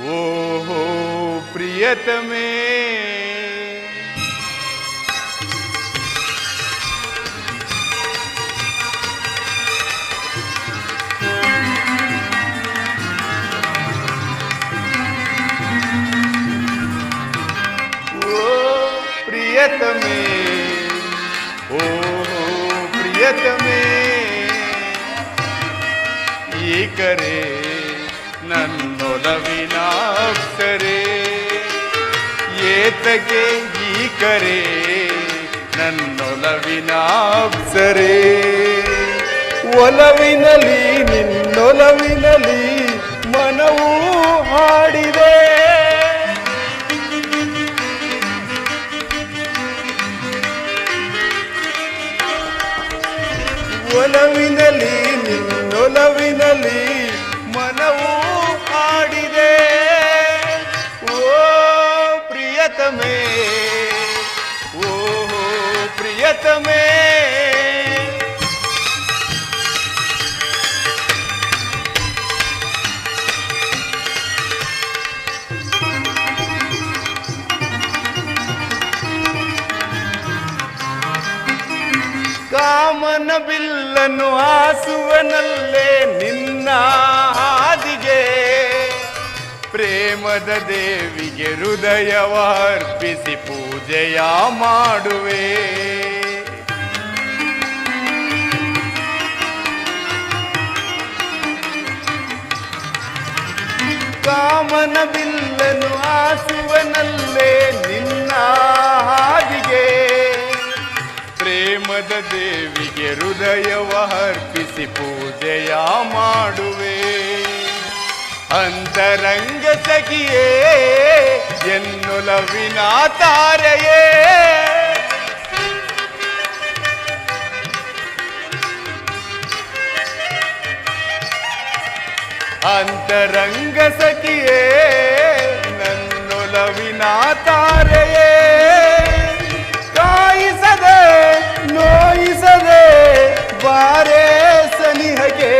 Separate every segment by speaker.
Speaker 1: ಓಹೋ ಪ್ರಿಯತಮೇ ಓ ಪ್ರಿಯತಮೇ ಓಹೋ ಪ್ರಿಯತಮೇ ಈ ಕರೆ ನನ್ನೊಲವಿನ ಏತಗೆ ಈ ಕರೆ ನನ್ನೊಲವಿನ ಅಪ್ಸರೆ. ಒಲವಿನಲಿ ನಿನ್ನೊಲವಿನಲಿ ಮನವು ಹಾಡಿದೆ. ಒಲವಿನಲಿ ನಿನ್ನೊಲವಿನಲಿ ಕಾಮನ ಆಸುವನಲ್ಲೇ ನಿನ್ನ ಹಾದಿಗೆ. ಪ್ರೇಮದ ದೇವಿಗೆ ಹೃದಯವರ್ಪಿಸಿ ಪೂಜೆಯ ಮಾಡುವೆ. ಕಾಮನ ಆಸುವನಲ್ಲೇ ನಿನ್ನ ಹಾದಿಗೆ. ಪ್ರೇಮದ ದೇವಿಗೆ ಹೃದಯವ ಅರ್ಪಿಸಿ ಪೂಜೆಯ ಮಾಡುವೆ. ಅಂತರಂಗ ಸಖಿಯೇ ಎನ್ನೊಲವಿನ ತಾರೆಯೇ ಅಂತರಂಗ ಸಖಿಯೇ ನನ್ನೊಲವಿನ ತಾರೆಯೇ ಬಾರೇ ಸನಿಹಗೆ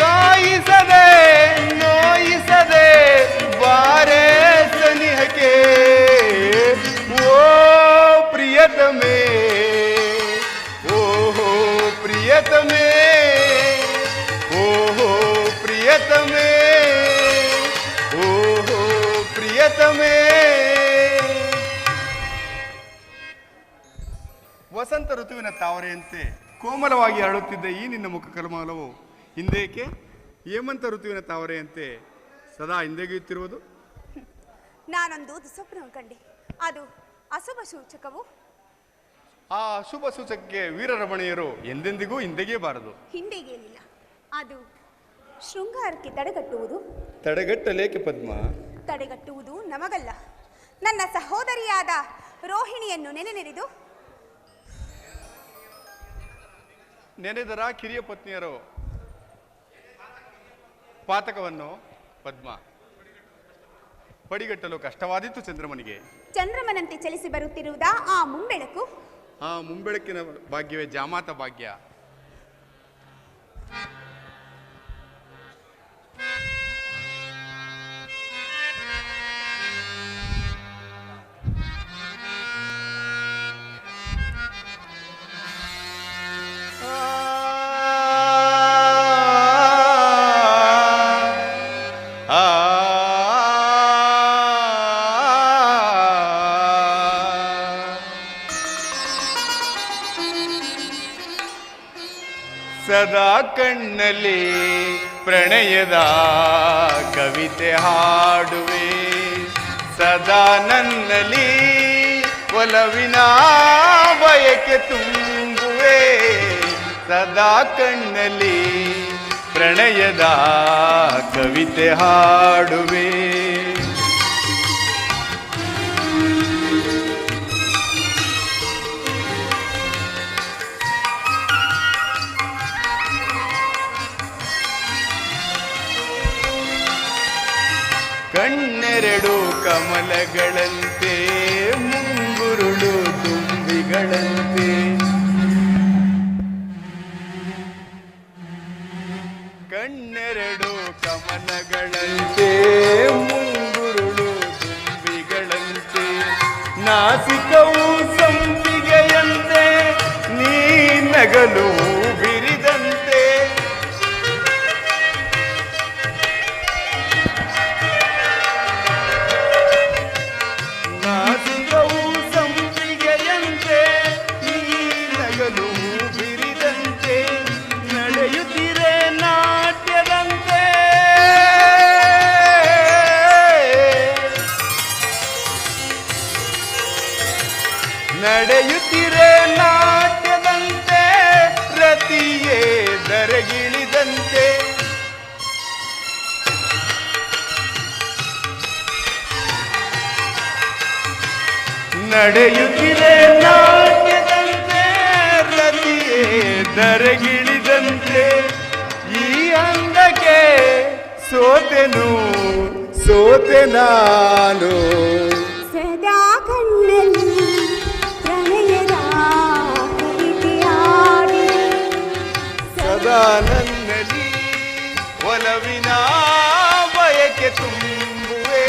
Speaker 1: ಕಾಯಿಸದೆ ನೋಯಿಸದೆ ಬಾರೇ ಸನಿಹಕ್ಕೆ ಓ ಪ್ರಿಯತಮೇ ವಸಂತ ಋತುವಿನ ತಾವರೆಯಂತೆ ಕೋಮಲವಾಗಿ ಅರಳುತ್ತಿದ್ದ ಈ ನಿನ್ನ ಮುಖ ಕಲಮಲವು ಹಿಂದೇಕೆ? ಹೇಮಂತ ಋತುವಿನ ತಾವರೆಯಂತೆ ಸದಾ ಹಿಂದೆಗೆಯುತ್ತಿರುವುದು
Speaker 2: ನಾನೊಂದು ದುಸ್ವಪ್ನ ಕಂಡೆ. ಅದು ಅಶುಭ ಸೂಚಕವು.
Speaker 1: ಆ ಶುಭ ಸೂಚಕಕ್ಕೆ ವೀರರಮಣಿಯರು ಎಂದೆಂದಿಗೂ ಹಿಂದೆಗೆಯಬಾರದು
Speaker 2: ಹಿಂದೆಗೇನಿಲ್ಲ ಅದು ಶೃಂಗಾರಕ್ಕೆ ತಡೆಗಟ್ಟುವುದು.
Speaker 1: ತಡೆಗಟ್ಟಲೇಕೆ ಪದ್ಮ?
Speaker 2: ತಡೆಗಟ್ಟುವುದು ನಮಗಲ್ಲ. ನನ್ನ ಸಹೋದರಿಯಾದ ರೋಹಿಣಿಯನ್ನು ನೆನೆ
Speaker 1: ನೆನೆದರ ಕಿರಿಯ ಪತ್ನಿಯರು? ಪಾತಕವನ್ನು ಪದ್ಮ. ಪಡಿಗಟ್ಟಲು ಕಷ್ಟವಾದಿತ್ತು ಚಂದ್ರಮನಿಗೆ
Speaker 2: ಚಂದ್ರಮನಂತೆ ಚಲಿಸಿ ಬರುತ್ತಿರುವುದ ಆ ಮುಂಬೆಳಕು?
Speaker 1: ಆ ಮುಂಬೆಳಕಿನ ಭಾಗ್ಯವೇ ಜಾಮಾತ ಭಾಗ್ಯ. ಸದಾ ಕಣ್ಣಲ್ಲಿ ಪ್ರಣಯದ ಕವಿತೆ ಹಾಡುವೆ. ಸದಾ ನನ್ನಲ್ಲಿ ಒಲವಿನ ಬಯಕೆ ತುಂಬುವೆ. ಸದಾ ಕಣ್ಣಲ್ಲಿ ಪ್ರಣಯದ ಕವಿತೆ ಹಾಡುವೆ. ಕಣ್ಣೆರಡು ಕಮಲಗಳಂತೆ ಮುಂಗುರುಳು ತುಂಬಿಗಳಂತೆ. ಕಣ್ಣೆರಡು ಕಮಲಗಳಂತೆ ಮುಂಗುರುಳು ತುಂಬಿಗಳಂತೆ. ನಾಸಿಕವು ಸಂಪಿಗೆಯಂತೆ ನೀ ನಗಲು ನಡೆಯುತ್ತಿದೆ ನಾಟ್ಯದಂತೆ ರತಿಯೇ ದರಗಿಳಿದಂತೆ ಈ ಅಂದಕ್ಕೆ ಸೋತೆನು ಸೋತೆ ನಾನು.
Speaker 2: ಸದಾ ಕಣ್ಣಲ್ಲಿ ಪ್ರಣಯದ ಕವಿತೆ ಹಾಡಿ
Speaker 1: ಸದಾ ನನ್ನಲ್ಲಿ ಒಲವಿನ ಬಯಕೆ ತುಂಬುವೆ.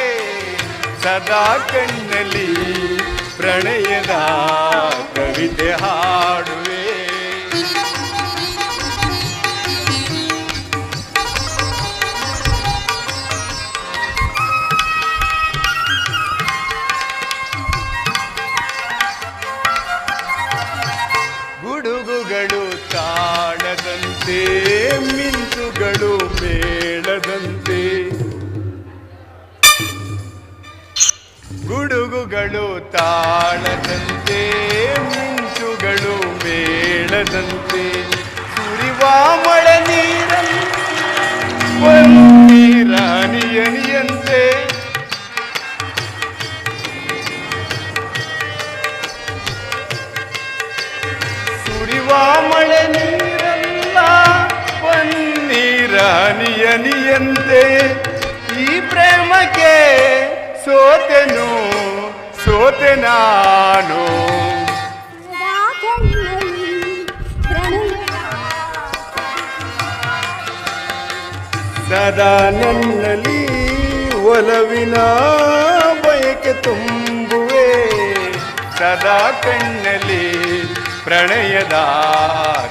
Speaker 1: ಸದಾ ಕಣ್ಣಲ್ಲಿ ಪ್ರಣಯದ ಒಲವಿನ ಬಯಕೆ ತುಂಬುವೆ ಸದಾ ಕಣ್ಣಲ್ಲಿ ಪ್ರಣಯದ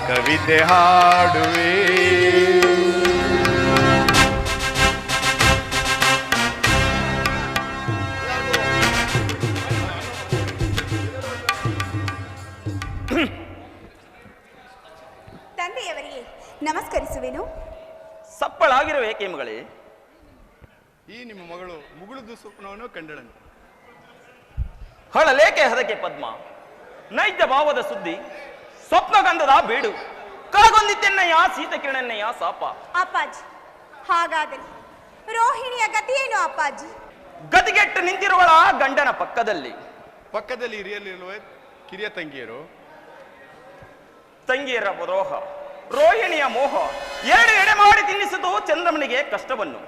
Speaker 1: ಕವಿತೆ ಹಾಡುವೆ.
Speaker 2: ತಂದೆಯವರಿಗೆ ನಮಸ್ಕರಿಸುವೆನು.
Speaker 3: ಸಪ್ಪಳಾಗಿರುವ ಏಕೆ ಮಗಳೇ?
Speaker 1: ಮುಗುಳುದು ಸ್ವಪ್ನವನ್ನು ಕಂಡಳಂತೆ
Speaker 3: ಹಳಲೇಕೆ ಹದಕೆ ಪದ್ಮ? ನೈಜ ಭಾವದ ಸುದ್ದಿ ಸ್ವಪ್ನಗಂಧದ ಬೀಡು ಕಳಗೊಂದಿತ್ತೆನ್ನಯ್ಯ ಸೀತಕಿರಣೆನ್ನಯ್ಯ ಸಾಪ.
Speaker 2: ಅಪ್ಪಾಜಿ ಹಾಗಾದರೆ ರೋಹಿಣಿಯ ಗತಿಯೇನು ಅಪ್ಪಾಜಿ?
Speaker 3: ಗತಿಗೆಟ್ಟು ನಿಂತಿರುವಳ ಗಂಡನ ಪಕ್ಕದಲ್ಲಿ.
Speaker 1: ಪಕ್ಕದಲ್ಲಿ ಹಿರಿಯಲ್ಲಿರುವ ಕಿರಿಯ ತಂಗಿಯರು?
Speaker 3: ತಂಗಿಯರ ರೋಹ ರೋಹಿಣಿಯ ಮೋಹ ಎರಡು ಎಡೆ ಮಾಡಿ ತಿನ್ನಿಸಿತು ಚಂದ್ರಮನಿಗೆ ಕಷ್ಟವನ್ನು.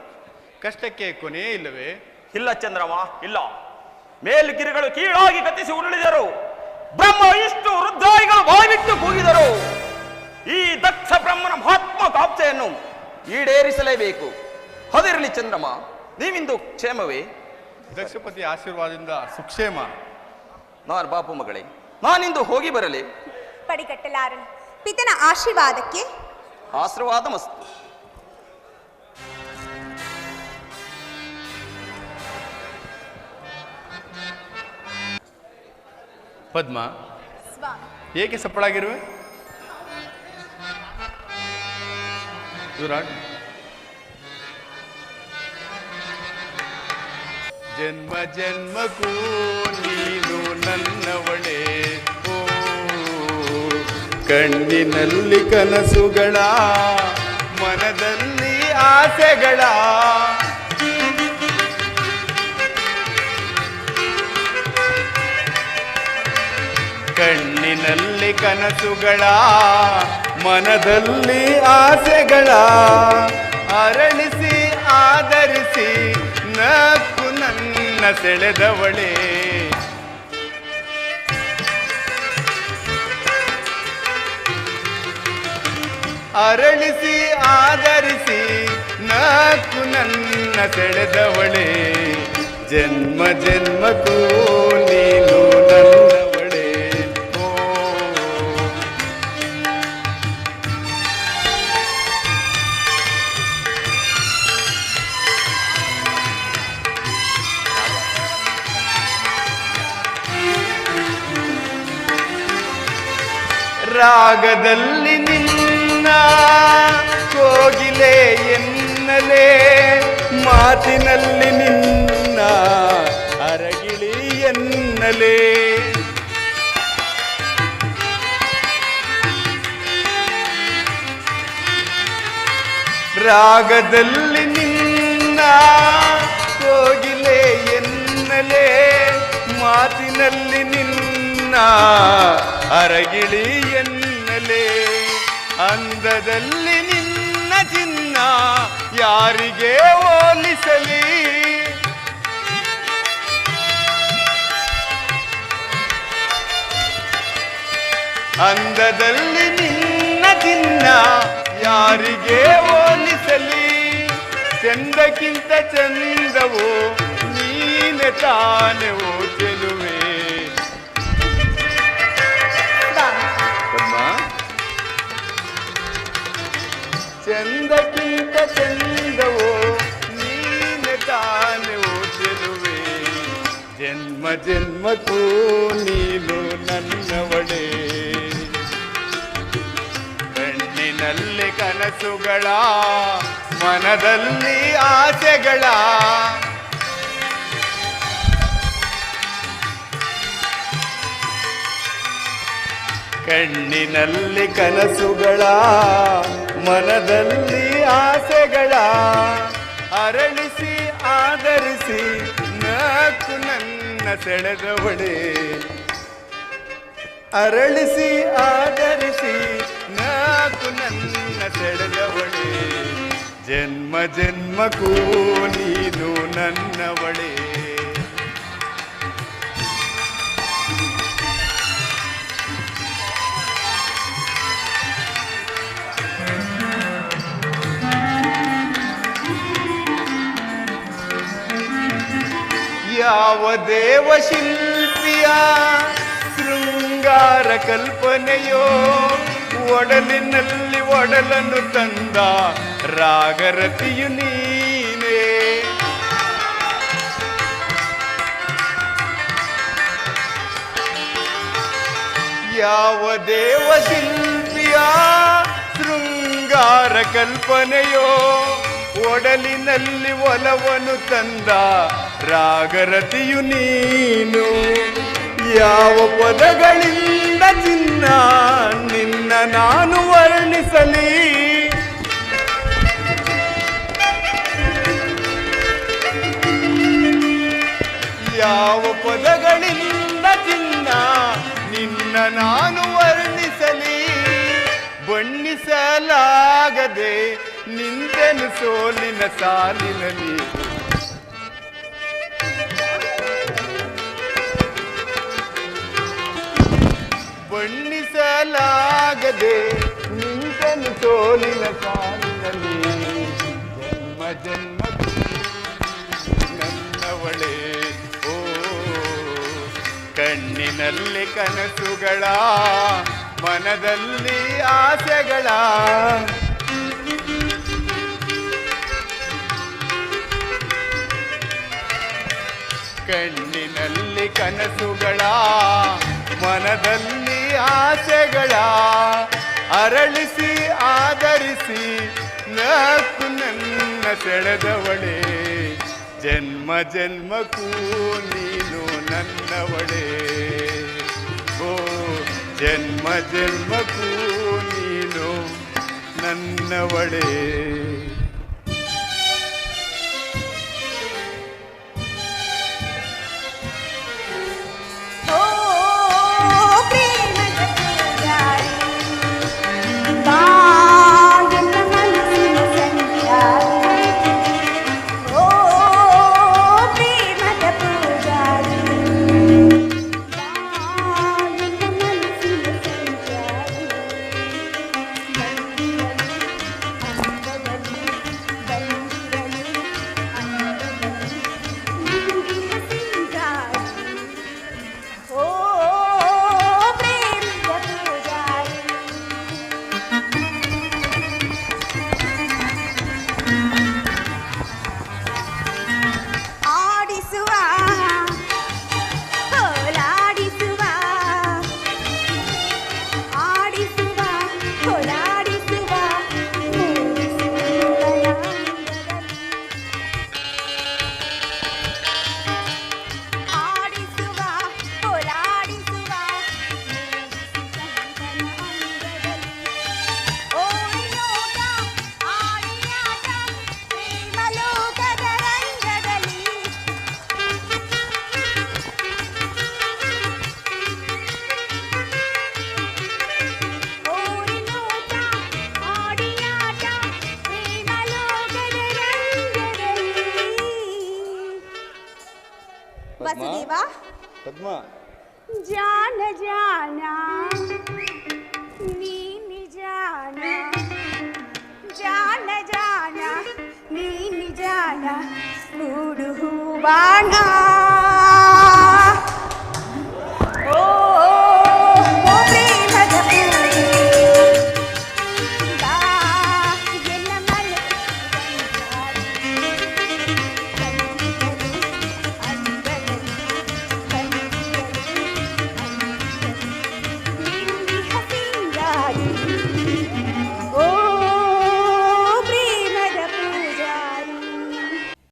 Speaker 1: ಕಷ್ಟಕ್ಕೆ ಕೊನೆಯೇ ಇಲ್ಲವೇ?
Speaker 3: ಇಲ್ಲ ಚಂದ್ರಮ ಇಲ್ಲ. ಮೇಲ್ಗಿರಿಗಳು ಕೀಳಾಗಿ ಕತ್ತಿಸಿ ಉರುಳಿದರು. ಬ್ರಹ್ಮ ಇಷ್ಟು ವೃದ್ಧಾಯಿಗಳು ಬಾಯಿಬಿಟ್ಟು ಕೂಗಿದರು. ಈ ದಕ್ಷ ಬ್ರಹ್ಮನ ಮಹಾತ್ಮ ಕಾಪ್ತೆಯನ್ನು ಈಡೇರಿಸಲೇಬೇಕು. ಹದಿರಲಿ ಚಂದ್ರಮ ನೀವಿಂದು ಕ್ಷೇಮವೇ?
Speaker 1: ದಕ್ಷಪತಿ ಆಶೀರ್ವಾದದಿಂದ ಸುಕ್ಷೇಮ.
Speaker 3: ನಾನು ಬಾಪು ಮಗಳೇ ನಾನಿಂದು ಹೋಗಿ ಬರಲಿ.
Speaker 2: ಪಡಿಗಟ್ಟಲಾರನು ಪಿತನ ಆಶೀರ್ವಾದಕ್ಕೆ?
Speaker 3: ಆಶೀರ್ವಾದ ಮಸ್ತು.
Speaker 1: ಪದ್ಮ. ಏಕೆ ಸಪ್ಪಳಾಗಿರುವೆ? ವಿರಾಟ್ ಜನ್ಮ ಜನ್ಮಕ್ಕೂ ನೀನು ನನ್ನವಳೆ. ಓ ಕಣ್ಣಿನಲ್ಲಿ ಕನಸುಗಳ ಮನದಲ್ಲಿ ಆಸೆಗಳ. ಕಣ್ಣಿನಲ್ಲಿ ಕನಸುಗಳ, ಮನದಲ್ಲಿ ಆಸೆಗಳ, ಅರಳಿಸಿ, ಆಧರಿಸಿ, ನಕ್ಕು ನನ್ನ ಸೆಳೆದವಳೆ. ಅರಳಿಸಿ ಆದರಿಸಿ ನಕ್ಕು ನನ್ನ ಸೆಳೆದವಳೆ. ಜನ್ಮ, ಜನ್ಮಕ್ಕೂ ನೀನು ರಾಗದಲ್ಲಿ ನಿನ್ನ ಕೋಗಿಲೆ ಎನ್ನಲೆ ಮಾತಿನಲ್ಲಿ ನಿನ್ನ ಅರಗಿಳಿ ಎನ್ನಲೆ. ರಾಗದಲ್ಲಿ ನಿನ್ನ ಕೋಗಿಲೆ ಎನ್ನಲೆ ಮಾತಿನಲ್ಲಿ ನಿನ್ನ ಅರಗಿಳಿ ಎನ್ನಲೇ. ಅಂದದಲ್ಲಿ ನಿನ್ನ ಚಿನ್ನ ಯಾರಿಗೆ ಹೋಲಿಸಲಿ? ಅಂದದಲ್ಲಿ ನಿನ್ನ ಚಿನ್ನ ಯಾರಿಗೆ ಹೋಲಿಸಲಿ? ಚಂದಕ್ಕಿಂತ ಚಂದವೋ ನೀನೆ ತಾನೆ ಓ ಚಂದಕ್ಕಿಂತ ಚಂದವೋ, ನೀನೆ ತಾನೆ ಓ ಚೆಲುವೆ ಜನ್ಮ ಜನ್ಮಕ್ಕೂ ನೀನು ನನ್ನವಳೆ ಕಣ್ಣಿನಲ್ಲಿ ಕನಸುಗಳ, ಮನದಲ್ಲಿ ಆಸೆಗಳ. ಕಣ್ಣಿನಲ್ಲಿ ಕನಸುಗಳ ಮನದಲ್ಲಿ ಆಸೆಗಳ ಅರಳಿಸಿ, ಆಧರಿಸಿ ನಕ್ಕು ನನ್ನ ಸೆಳೆದವಳೆ. ಅರಳಿಸಿ, ಆಧರಿಸಿ, ನಾಕು ನನ್ನ ಸೆಳೆದವಳೆ. ಜನ್ಮ, ಜನ್ಮಕ್ಕೂ ನೀನು ನನ್ನವಳೇ. ಯಾವ ದೇವ ಶಿಲ್ಪಿಯ ಶೃಂಗಾರ ಕಲ್ಪನೆಯೋ? ಒಡಲಿನಲ್ಲಿ ಒಡಲನ್ನು ತಂದ ರಾಗರತಿಯು ನೀನೇ. ಯಾವ ದೇವ ಶಿಲ್ಪಿಯ ಶೃಂಗಾರ ಕಲ್ಪನೆಯೋ? ಒಡಲಿನಲ್ಲಿ ಒಲವನ್ನು ತಂದ ರಾಗರತಿಯು ನೀನು, ಯಾವ ಪದಗಳಿಂದ ಚಿನ್ನ ನಿನ್ನ ನಾನು ವರ್ಣಿಸಲಿ. ಯಾವ ಪದಗಳಿಂದ ಚಿನ್ನ ನಿನ್ನ ನಾನು ವರ್ಣಿಸಲಿ. ಬಣ್ಣಿಸಲಾಗದೆ ನಿಂದೆನು ಸೋಲಿನ ಸಾಲಿನಲ್ಲಿ ಬಣ್ಣಿಸಲಾಗದೆ ನಿಂತನು ತೋಲಿನ ಪಾಲಿನಲ್ಲಿ ಜನ್ಮ ಜನ್ಮ, ನನ್ನವಳೇ, ಓ, ಕಣ್ಣಿನಲ್ಲಿ ಕನಸುಗಳ, ಮನದಲ್ಲಿ ಆಸೆಗಳ. ಕಣ್ಣಿನಲ್ಲಿ ಕನಸುಗಳ, ಮನದಲ್ಲಿ ಆಸೆಗಳ ಅರಳಿಸಿ, ಆಧರಿಸಿ, ನಕ್ಕು ನನ್ನ ಸೆಳೆದವಳೆ. ಜನ್ಮ, ಜನ್ಮಕ್ಕೂ ನೀನು ನನ್ನವಳೆ. ಓ, ಜನ್ಮ, ಜನ್ಮಕ್ಕೂ ನೀನು ನನ್ನವಳೇ.
Speaker 2: ಜಾನ ನೀನಿ ಜಾನ ಮೂಡು ಹೂವಾಣ